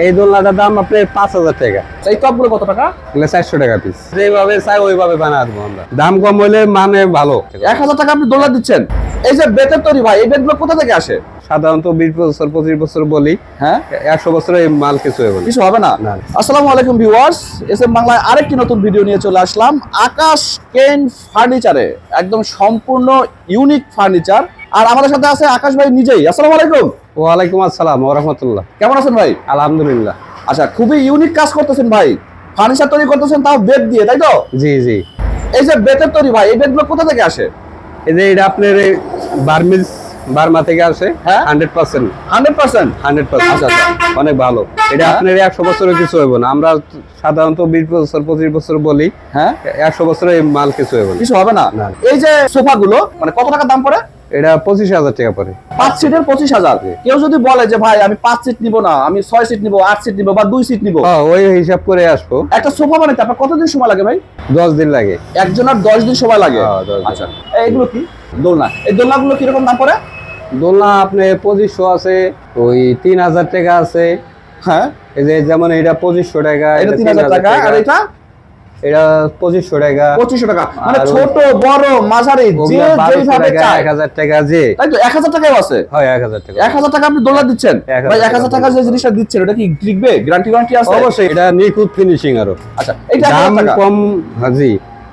এই দোলনাটার দাম আপনার পাঁচ হাজার টাকা। এই টপগুলো কত টাকা? এগুলো চারশো টাকা পিস যেভাবে চাই ওইভাবে বানা দেবো আমরা। দাম কম হলে মানে ভালো। এক হাজার টাকা আপনি দোলনা দিচ্ছেন। এই যে বেতের তৈরি ভাই এই বেতগুলো কোথা থেকে আসে? সাধারণত বিশ বছর পঁচিশ বছর বলি। হ্যাঁ? একশো বছর এই মাল কিছু হবে না। কিছু হবে না? না। আসসালামু আলাইকুম ভিউয়ার্স এস এম বাংলায় আরেকটি নতুন ভিডিও নিয়ে চলে আসলাম। আকাশ কেন ফার্নিচারে একদম সম্পূর্ণ ইউনিক ফার্নিচার আর আমাদের সাথে আছে আকাশ ভাই নিজেই। আসসালামু আলাইকুম। ওয়ালাইকুম আসসালাম ওরহমতুল্লাহ কেমন আছেন ভাই? আলহামদুলিল্লাহ। আচ্ছা খুবই ইউনিক কাজ করতেছেন ভাই। ফার্নিচার তৈরি করতেছেন তাও দিয়ে তাই তো? জি জি। এই যে বেতের তৈরি ভাই এই কোথা থেকে আসে? এই যে এটা আপনার বার্মিজ বার্মা থেকে আসে। হ্যাঁ? Hundred percent. Hundred percent? Hundred percent আচ্ছা, আচ্ছা। অনেক ভালো। এটা হ্যাঁ? আপনার একশো বছরের কিছু হবে না। আমরা সাধারণত বিশ বছর পঁচিশ বছর বলি। হ্যাঁ? একশো বছর এই মাল কিছু হবে না। কিছু হবে না? না। এই যে সোফাগুলো মানে কত টাকা দাম পড়ে? এটা পঁচিশ হাজার টাকা পড়ে পাঁচ সিটের পঁচিশ হাজার। কেউ যদি বলে যে ভাই আমি পাঁচ সিট নিবো না আমি ছয় সিট নিবো আট সিট নিবো বা দুই সিট নিবো। হ্যাঁ, ওই হিসাব করে আসব। একটা সোফা বানাইতে আপনার কতদিন সময় লাগে ভাই? দশ দিন লাগে। একজন আর দশ দিন সময় লাগে? হ্যাঁ। আচ্ছা এইগুলো কি? দোলনা। এই দোলনাগুলো কীরকম দাম পড়ে? দোলনা আপনি পঁচিশশো আছে ওই তিন হাজার টাকা আছে। হ্যাঁ। এই যে যেমন এটা পঁচিশশো টাকা এটা তিন হাজার টাকা আর এটা? এটা পঁচিশশো টাকা। পঁচিশশো টাকা। মানে ছোট বড় মাঝারি যে টাকা চায়। এক হাজার টাকা যে তাই তো এক হাজার টাকাও আছে? হয় এক হাজার টাকা। এক হাজার টাকা আপনি দিচ্ছেন? এক হাজার ভাই এক টাকা হাজার টাকা যে জিনিসটা দিচ্ছেন ওটা কি টিকবে? গ্যারান্টি গ্যারান্টি আছে? অবশ্যই এটা নিখুঁত ফিনিশিং আরও। আচ্ছা এটা দাম কম হ্যাঁ, জি।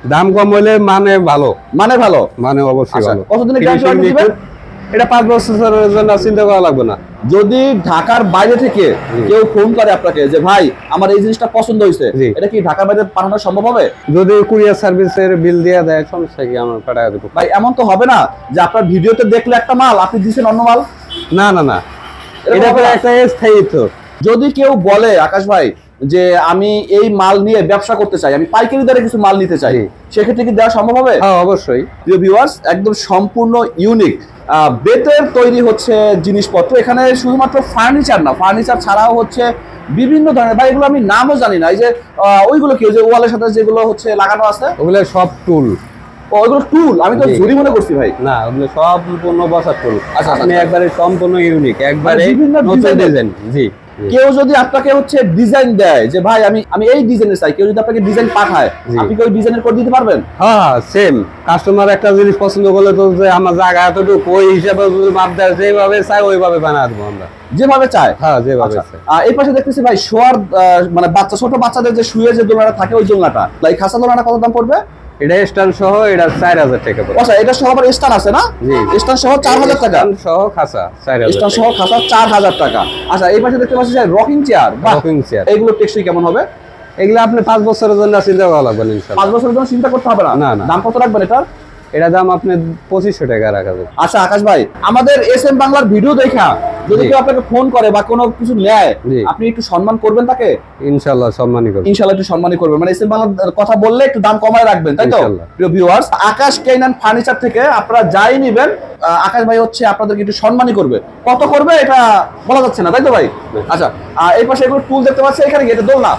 দাম কম হলে মানে ভালো। মানে ভালো? মানে অবশ্যই আচ্ছা, ভালো। কতদিনের warranty দিবেন? এটা পাঁচ বছরের জন্য চিন্তা করা লাগবে না। যদি ঢাকার বাইরে থেকে কেউ ফোন করে আপনাকে যে ভাই আমার এই জিনিসটা পছন্দ হয়েছে। এটা কি ঢাকার বাইরে পাঠানো সম্ভব হবে? যদি কুরিয়ার সার্ভিসের বিল দিয়ে দেয় সমস্যা কি? আমার পাঠায় দেবো। ভাই এমন তো হবে না যে আপনার ভিডিওতে দেখলে একটা মাল আপনি দিচ্ছেন অন্য মাল। না না না। এটা? একটা স্থায়িত্ব যদি কেউ বলে আকাশ ভাই যে আমি এই মাল নিয়ে ব্যবসা করতে চাই আমি পাইকারি দরে কিছু মাল নিতে চাই সেক্ষেত্রে কি দেওয়া সম্ভব হবে? হ্যাঁ অবশ্যই। প্রিয় ভিউয়ার্স একদম সম্পূর্ণ ইউনিক বেতের তৈরি হচ্ছে জিনিসপত্র। এখানে শুধুমাত্র ফার্নিচার না ফার্নিচার ছাড়াও হচ্ছে বিভিন্ন ধরনের বা এগুলো আমি নামও জানি না। এই যে ওইগুলো কি? যে ওয়ালের সাথে যেগুলো হচ্ছে লাগানো আছে? ওগুলো সব টুল। ওইগুলো টুল? আমি তো। ঝুড়ি মনে করছি ভাই। না ওগুলো সব সম্পূর্ণ বসার টুল। আচ্ছা, আপনি আচ্ছা। একবারে সম্পূর্ণ ইউনিক একবারে মানে বিভিন্ন নতুন ডিজাইন জি। কেউ যদি আপনাকে হচ্ছে ডিজাইন দেয় যে ভাই আমি আমি এই ডিজাইনের চাই। কেউ যদি আপনাকে ডিজাইন পাঠায় আপনি কি ওই ডিজাইনের করে দিতে পারবেন? হ্যাঁ সেম কাস্টমার একটা জিনিস পছন্দ করলে তো যে আমার জায়গা এতটুকু ওই হিসাবে যদি মাপ দেয় যেভাবে চাই ওইভাবে বানা দেবো আমরা। যেভাবে চায়? হ্যাঁ যেভাবে আচ্ছা, আর এই পাশে দেখতেছি ভাই শোয়ার মানে বাচ্চা ছোট বাচ্চাদের যে শুয়ে যে দোলনাটা থাকে ওই দোলনাটা। এই খাসা দোলনাটা কত দাম পড়বে? এটা স্ট্যান্ড সহ এটা চার হাজার টাকা পড়ে আচ্ছা এটা সহ আবার স্টান আছে না? স্টান সহ চার হাজার টাকা। সহ খাসা চার হাজার স্টান সহ খাসা চার হাজার টাকা। আচ্ছা এই পাশে দেখতে পাচ্ছি রকিং চেয়ার রকিং চেয়ার এইগুলো টেকসই কেমন হবে? এগুলো আপনি পাঁচ বছরের জন্য চিন্তা করা লাগবে না ইনশাল্লাহ। পাঁচ বছরের জন্য চিন্তা করতে হবে না না। দাম কত রাখবেন এটার? এটা দাম আপনি পঁচিশশো টাকা রাখা যাবে। আচ্ছা আকাশ ভাই আমাদের এস এম বাংলার ভিডিও দেখা। যদি কেউ আপনাকে ফোন করে বা কোনো কিছু নেয় আপনি একটু সম্মান করবেন তাকে? সম্মানই করবে। ইনশাল্লাহ একটু সম্মানই করবেন। মানে বাংলার কথা বললে একটু দাম কমায় রাখবেন তাই তো? প্রিয় ভিউয়ার্স আকাশ ফার্নিচার থেকে আপনারা যাই নিবেন আকাশ ভাই হচ্ছে আপনাদেরকে একটু সম্মানই করবে। কত করবে এটা বলা যাচ্ছে না তাই তো ভাই? আচ্ছা আর এই পাশে এগুলো টুল দেখতে পাচ্ছি এখানে এটা দোলনা?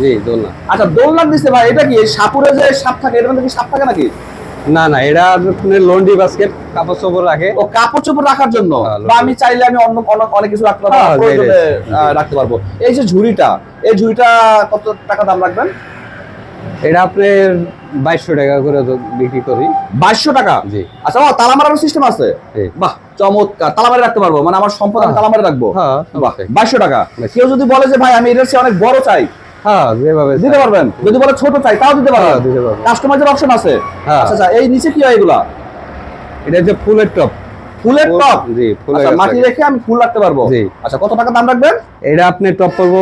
জি দোলনা। আচ্ছা দোলনা দিচ্ছে ভাই এটা কি? সাপুরে যে সাপ থাকে এটার মধ্যে কি সাপ থাকে নাকি? না না এটা আপনার লন্ডি বাস্কেট কাপড় চোপড় রাখে। ও কাপড় চোপড় রাখার জন্য? হ্যাঁ, বা আমি চাইলে আমি অন্য অনেক কিছু রাখতে পারব হ্যাঁ, রাখতে পারব। এই যে ঝুড়িটা এই ঝুড়িটা কত টাকা দাম রাখবেন? এটা আপনার বাইশশো টাকা করে বিক্রি করি। বাইশশো টাকা? জি। আচ্ছা ও তালা মারার সিস্টেম আছে? বাহ চমৎকার তালা মারে রাখতে পারব মানে আমার সম্পদ আমি হ্যাঁ। তালা মারে রাখব। হ্যাঁ বাইশশো টাকা। কেউ যদি বলে যে ভাই আমি এটার চেয়ে অনেক বড় চাই হ্যাঁ যেভাবে দিতে পারবেন? যদি বলে ছোট চাই তাও দিতে হ্যাঁ পারবেন দিতে পারব কাস্টমাইজের অপশন আছে? হ্যাঁ। আচ্ছা আচ্ছা এই নিচে কি হয় এগুলা? এটা ফুলের টপ। ফুলের টপ? জি ফুলের আচ্ছা মাটি রেখে আমি ফুল রাখতে পারব। জি। আচ্ছা কত টাকা দাম রাখবেন? এটা আপনি টপ করব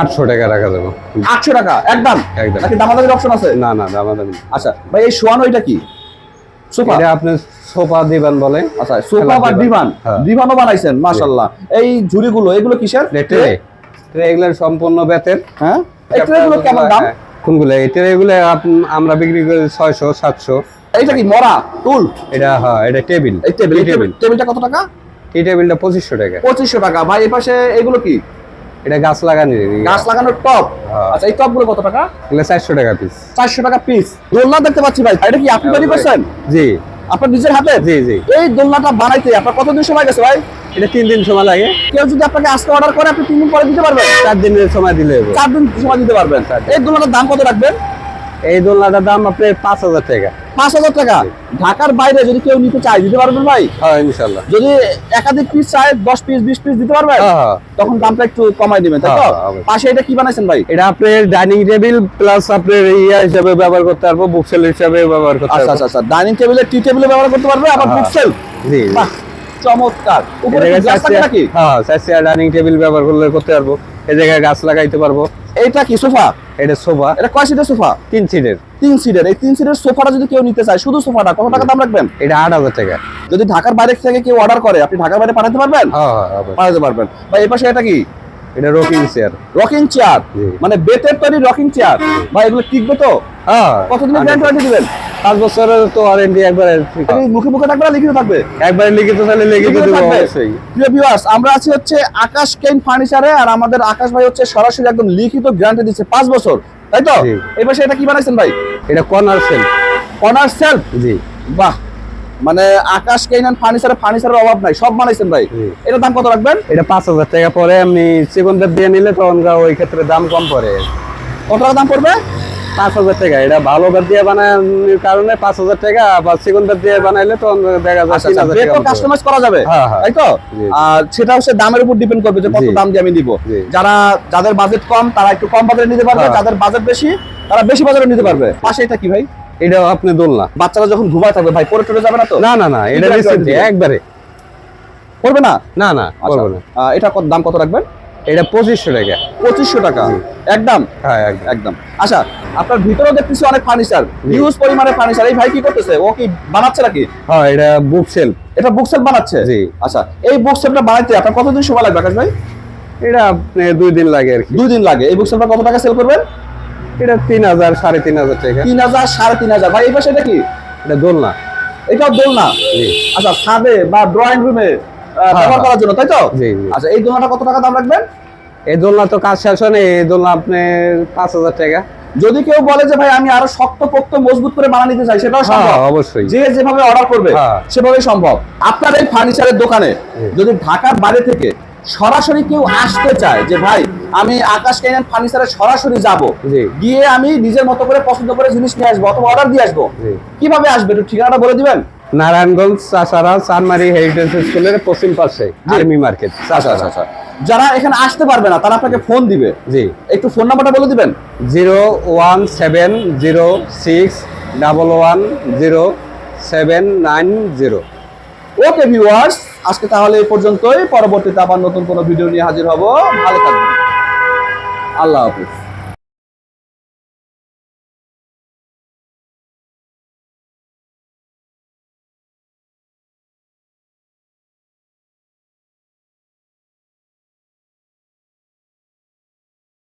আটশো টাকা রাখা যাবে। আটশো টাকা? একদম? একদম। নাকি দামাদামির অপশন আছে? না না দামাদামি। আচ্ছা ভাই এই শোয়ানো এটা কি? সোফা? এটা আপনি সোফা দিবেন বলে। আচ্ছা সোফা বা দিবান। হ্যাঁ। বানাইছেন মাশাআল্লাহ। এই ঝুড়িগুলো এগুলো কিসের? ট্রে এগুলো সম্পূর্ণ বেতের হ্যাঁ? এই ট্রেগুলো কেমন দাম? হ্যাঁ, কোনগুলো? এই ট্রেগুলো আপ- আমরা বিক্রি করি ছয়শো সাতশো। এইটা কি মরা টুল এটা হ্যাঁ এটা টেবিল। এই টেবিল টেবিল টেবিলটা কত টাকা? এই টেবিলটা পঁচিশশো টাকা। পঁচিশশো টাকা। ভাই এই পাশে এগুলো কি? এটা গাছ লাগানি গাছ লাগানোর টপ হ্যাঁ। আচ্ছা এই টপগুলো কত টাকা? এগুলো চারশো টাকা পিস চারশো টাকা পিস দোলনা দেখতে পাচ্ছি ভাই। এটা কি আপনি তৈরি করছেন? জি। আপনার নিজের হাতে? জি জি। এই দোলনাটা বানাইতে আপনার কতদিন সময় গেছে ভাই? এটা তিন দিন সময় লাগে। কেউ যদি আপনাকে আজকে অর্ডার করে আপনি তিন দিন পরে দিতে পারবেন? চার দিনের সময় দিলে চার দিন সময় দিতে পারবেন। এই দোলনাটার দাম কত রাখবেন? এই দোলনাটার দাম আপনার পাঁচ হাজার টাকা। পাঁচ হাজার টাকা? ঢাকার বাইরে যদি কেউ নিতে চায় দিতে পারবেন ভাই? হ্যাঁ ইনশাল্লাহ। যদি একাধিক পিস চায় দশ পিস বিশ পিস দিতে পারবেন? হ্যাঁ, হ্যাঁ। তখন দামটা একটু কমাই দিবেন তাই তো? হ্যাঁ। পাশে এটা কি বানাইছেন ভাই? এটা আপনার ডাইনিং টেবিল প্লাস আপনার ইয়া হিসাবে ব্যবহার করতে পারব বুকসেল হিসাবে ব্যবহার করতে আচ্ছা পারব। আচ্ছা আচ্ছা। ডাইনিং টেবিলে টি টেবিলে ব্যবহার করতে পারবে আবার। বুকসেল জি। চমৎকার। উপরে গ্লাস থাকে নাকি? হ্যাঁ চেয়ার ডাইনিং টেবিল ব্যবহার করলে করতে পারব। এই জায়গায় গাছ লাগাইতে পারব। এটা কি সোফা? এটা সোফা। এটা কয় সিটের সোফা? তিন সিটের। তিন সিটের। এই তিন সিটের সোফাটা যদি কেউ নিতে চায় শুধু সোফাটা কত টাকা দাম রাখবেন? এটা আট হাজার টাকা। যদি ঢাকার বাইরে থেকে কেউ অর্ডার করে আপনি ঢাকার বাইরে পাঠাতে পারবেন? হ্যাঁ হ্যাঁ পাঠাতে পারবেন। বা এই পাশে এটা কি? এটা রকিং চেয়ার রকিং চেয়ার মানে বেতের তৈরি রকিং চেয়ার ভাই এগুলো টিকবে তো? কতদিনের গ্যারান্টি ওয়ারেন্টি দিবেন? পাঁচ বছরের তো ওয়ারেন্টি একবারে মুখে মুখে থাকবে না লিখিত থাকবে? একবারে লিখিত তাহলে লিখিত লিখিত দেবো থাকবে? অবশ্যই। প্রিয় ভিউয়ার্স আমরা আছি হচ্ছে আকাশ কেন ফার্নিচারে আর আমাদের আকাশ ভাই হচ্ছে সরাসরি একদম লিখিত গ্যারান্টি দিচ্ছে পাঁচ বছর। তাই তো? জি। এটা কি বানাইছেন ভাই? এটা কর্নার সেল কর্নার সেলফ জি। বাহ! মানে আকাশ কেন ফার্নিচারে ফার্নিচারের অভাব নাই সব বানাইছেন ভাই। জি। এটার দাম কত রাখবেন? এটা পাঁচ হাজার টাকা পরে আপনি চিকনদার দিয়ে নিলে তখন ওই ক্ষেত্রে দাম কম পড়ে। কত টাকা দাম পড়বে? পাঁচ হাজার টাকা। এটা ভালো কাঠ দিয়ে বানানোর কারণে পাঁচ হাজার টাকা বা চিকনদার দিয়ে বানাইলে তখন দেখা যায় আচ্ছা তিন আচ্ছা হাজার টাকা কাস্টমাইজ করা যাবে? হ্যাঁ, হ্যাঁ। তাই তো? আর সেটা হচ্ছে দামের উপর ডিপেন্ড করবে যে কত দাম দিয়ে আমি দিব যারা যাদের বাজেট কম তারা একটু কম বাজারে নিতে পারবে। হ্যাঁ। যাদের বাজেট বেশি তারা বেশি বাজারে নিতে পারবে। পাশে এটা কি ভাই? এটা আপনি দোলনা বাচ্চারা যখন ঘুমায় থাকবে ভাই পরে টরে যাবে না তো? না না না এটা একবারে। করবে না? না না আচ্ছা করব না। এটা কত দাম কত রাখবেন? এটা পঁচিশশো টাকা। পঁচিশশো টাকা? একদম? হ্যাঁ একদম। আচ্ছা আপনার ভিতরেও দেখতেছি অনেক ফার্নিচার। হিউজ পরিমাণে ফার্নিচার এই ভাই কি করতেছে? ও কি বানাচ্ছে নাকি? হ্যাঁ এটা বুক সেল এটা বুক সেট বানাচ্ছে? জি। আচ্ছা এই বুক বানাইতে আপনার কতদিন সময় লাগবে আকাশ ভাই? এটা দুই দিন লাগে আর কি। দুই দিন লাগে। এই বুক সেটটা কত টাকা সেল করবেন? এটা তিন হাজার সাড়ে তিন হাজার টাকা। তিন হাজার সাড়ে তিন হাজার। ভাই এই পাশে এটা কি? এটা দোলনা। এটাও দোলনা? আচ্ছা ছাদে বা ড্রয়িং রুমে ব্যবহার হ্যাঁ। করার জন্য তাই তো। আচ্ছা এই দোলনাটা কত টাকা দাম রাখবেন? এই দোলনা তো কাজ শেষ হয় এই দোলনা আপনি পাঁচ হাজার টাকা। যদি কেউ বলে যে ভাই আমি আরও শক্ত পোক্ত মজবুত করে বানা নিতে চাই সেটাও হ্যাঁ সম্ভব। অবশ্যই। যে যেভাবে অর্ডার করবে হ্যাঁ। সেভাবেই সম্ভব। আপনার এই ফার্নিচারের দোকানে যদি ঢাকার বাইরে থেকে সরাসরি কেউ আসতে চায় যে ভাই আমি আকাশ কেনেন ফার্নিচারে সরাসরি যাব। গিয়ে আমি নিজের মতো করে পছন্দ করে জিনিস নিয়ে আসব অথবা অর্ডার দিয়ে আসব কীভাবে আসবে একটু ঠিকানাটা বলে দিবেন? নারায়ণগঞ্জ চাষারা চানমারি হেরিটেজ স্কুলের পশ্চিম পাশে আর্মি মার্কেট আচ্ছা আচ্ছা আচ্ছা। যারা এখানে আসতে পারবে না তারা আপনাকে ফোন দিবে। জি। একটু ফোন নাম্বারটা বলে দিবেন। Zero one seven zero six double one zero seven nine zero. Okay viewers আজকে তাহলে এই পর্যন্তই। পরবর্তীতে আবার নতুন কোনো ভিডিও নিয়ে হাজির হব। ভালো থাকবেন। আল্লাহ হাফিজ।